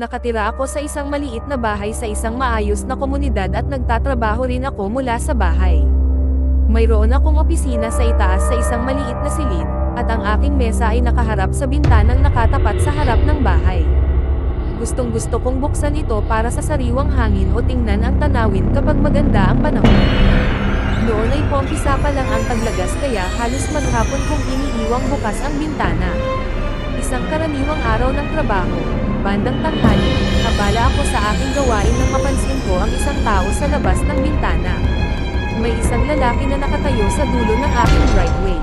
Nakatira ako sa isang maliit na bahay sa isang maayos na komunidad at nagtatrabaho rin ako mula sa bahay. Mayroon akong opisina sa itaas sa isang maliit na silid, at ang aking mesa ay nakaharap sa bintanang nakatapat sa harap ng bahay. Gustong gusto kong buksan ito para sa sariwang hangin o tingnan ang tanawin kapag maganda ang panahon. Noon ay pompisa pa lang ang paglagas kaya halos maghapon kong iniiwang bukas ang bintana. Isang karaniwang araw ng trabaho, bandang tanghali, abala ako sa aking gawain nang mapansin ko ang isang tao sa labas ng bintana. May isang lalaki na nakatayo sa dulo ng aking driveway.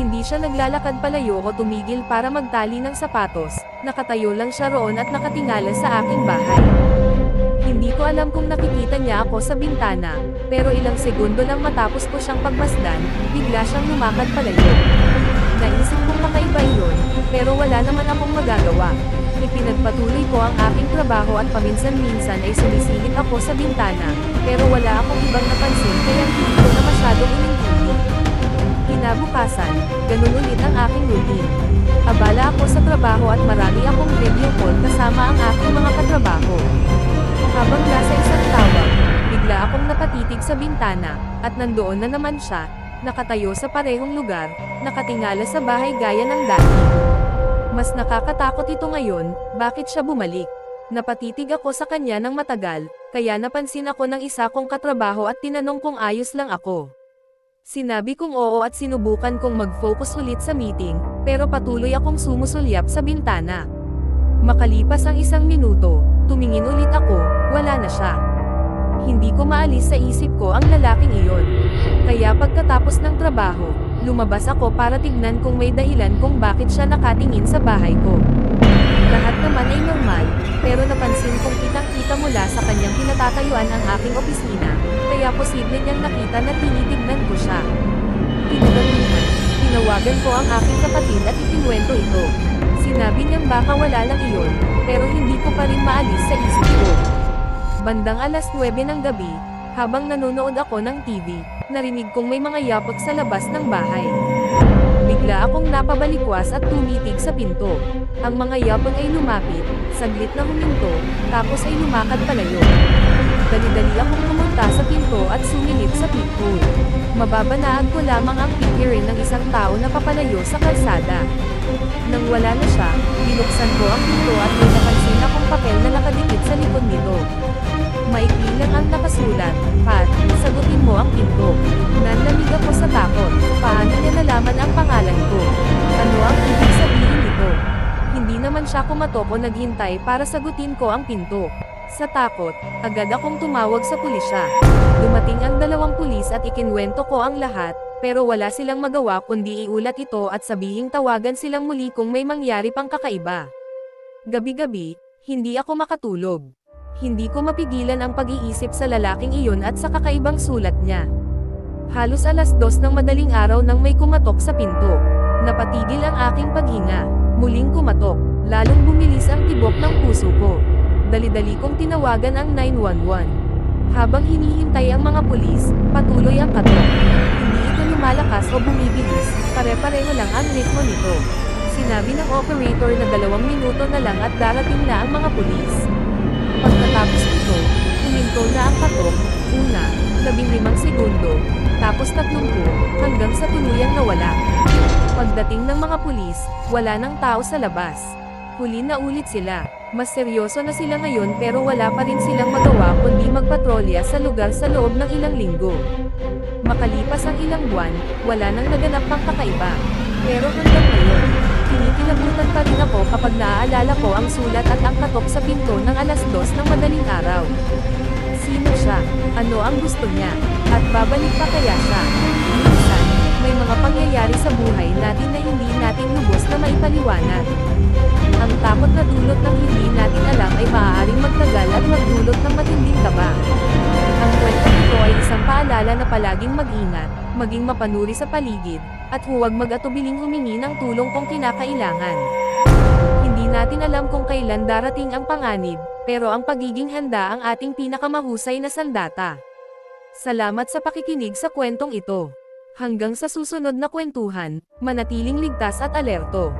Hindi siya naglalakad palayo o tumigil para magtali ng sapatos, nakatayo lang siya roon at nakatingala sa aking bahay. Hindi ko alam kung nakikita niya ako sa bintana, pero ilang segundo lang matapos ko siyang pagmasdan, bigla siyang lumakad palayo. Naisip kong kakaiba yun, pero wala naman akong magagawa. Ipinagpatuloy ko ang aking trabaho at paminsan-minsan ay sumisilip ako sa bintana, pero wala akong ibang napansin kaya hindi ko na masyadong inintindi. Kinabukasan, ganun ulit ang aking routine. Abala ako sa trabaho at marami akong video call kasama ang aking mga katrabaho. Habang nasa isang tawag, bigla akong napatitig sa bintana, at nandoon na naman siya, nakatayo sa parehong lugar, nakatingala sa bahay gaya ng dati. Mas nakakatakot ito ngayon, bakit siya bumalik? Napatitig ako sa kanya ng matagal, kaya napansin ako ng isa kong katrabaho at tinanong kung ayos lang ako. Sinabi kong oo at sinubukan kong mag-focus ulit sa meeting, pero patuloy akong sumusulyap sa bintana. Makalipas ang isang minuto, tumingin ulit ako, wala na siya. Hindi ko maalis sa isip ko ang lalaking iyon. Kaya pagkatapos ng trabaho, lumabas ako para tignan kung may dahilan kung bakit siya nakatingin sa bahay ko. Lahat naman ay normal, pero napansin kong kitang-kita mula sa kanyang pinatatayuan ang aking opisina, kaya posible niyang nakita na tinitignan ko siya. Kinagabihan, tinawagan ko ang aking kapatid at ikinwento ito. Sinabi niyang baka wala lang iyon, pero hindi ko pa rin maalis sa isip ko. Bandang alas 9 ng gabi, habang nanonood ako ng TV, narinig kong may mga yapot sa labas ng bahay. Bigla akong napabalikwas at tumitig sa pinto. Ang mga yapon ay lumapit, saglit na huminto, tapos ay lumakad palayo. Dali-dali akong pumunta sa pinto at sumilip sa peephole. Mababanaan ko lamang ang figure ng isang tao na papalayo sa kalsada. Nang wala na siya, binuksan ko ang pinto at may napansin papel na nakadikit sa likod nito. Maikli lang ang nakasulat, Pat, sagutin mo ang pinto. Nanlamig ako sa takot, paano niya nalaman ang pangalan ko? Ano ang ibig sabihin nito? Hindi naman siya kumatok o naghintay para sagutin ko ang pinto. Sa takot, agad akong tumawag sa pulisya. Dumating ang dalawang pulis at ikinwento ko ang lahat, pero wala silang magawa kundi iulat ito at sabihing tawagan silang muli kung may mangyari pang kakaiba. Gabi-gabi, hindi ako makatulog. Hindi ko mapigilan ang pag-iisip sa lalaking iyon at sa kakaibang sulat niya. Halos alas dos ng madaling araw nang may kumatok sa pinto. Napatigil ang aking paghinga. Muling kumatok, lalong bumilis ang tibok ng puso ko. Dali-dali kong tinawagan ang 911. Habang hinihintay ang mga pulis, patuloy ang katok. Hindi ito lumalakas o bumibilis, pare-pareho lang ang ritmo nito. Sinabi ng operator na dalawang minuto na lang at darating na ang mga pulis. Pagkatapos nito, huminto na ang katok, una, labing limang segundo, tapos tatlumpu, hanggang sa tuluyang nawala. Pagdating ng mga pulis, wala nang tao sa labas. Huli na ulit sila. Mas seryoso na sila ngayon pero wala pa rin silang magawa kundi magpatrolya sa lugar sa loob ng ilang linggo. Makalipas ang ilang buwan, wala nang naganap pang kakaiba. Pero hanggang ngayon, kinikilabutan pa rin ako kapag naaalala ko ang sulat at ang katok sa pinto ng alas dos ng madaling araw. Sino siya? Ano ang gusto niya? At babalik pa kaya siya? Minsan, may mga pangyayari sa buhay natin na hindi natin lubos na maipaliwanag. Ang takot na dulot ng hindi natin alam ay maaaring magtagal at magdulot ng matinding kaba. Isang paalala na palaging mag-ingat, maging mapanuri sa paligid, at huwag mag-atubiling humingi ng tulong kung kinakailangan. Hindi natin alam kung kailan darating ang panganib, pero ang pagiging handa ang ating pinakamahusay na sandata. Salamat sa pakikinig sa kwentong ito. Hanggang sa susunod na kwentuhan, manatiling ligtas at alerto.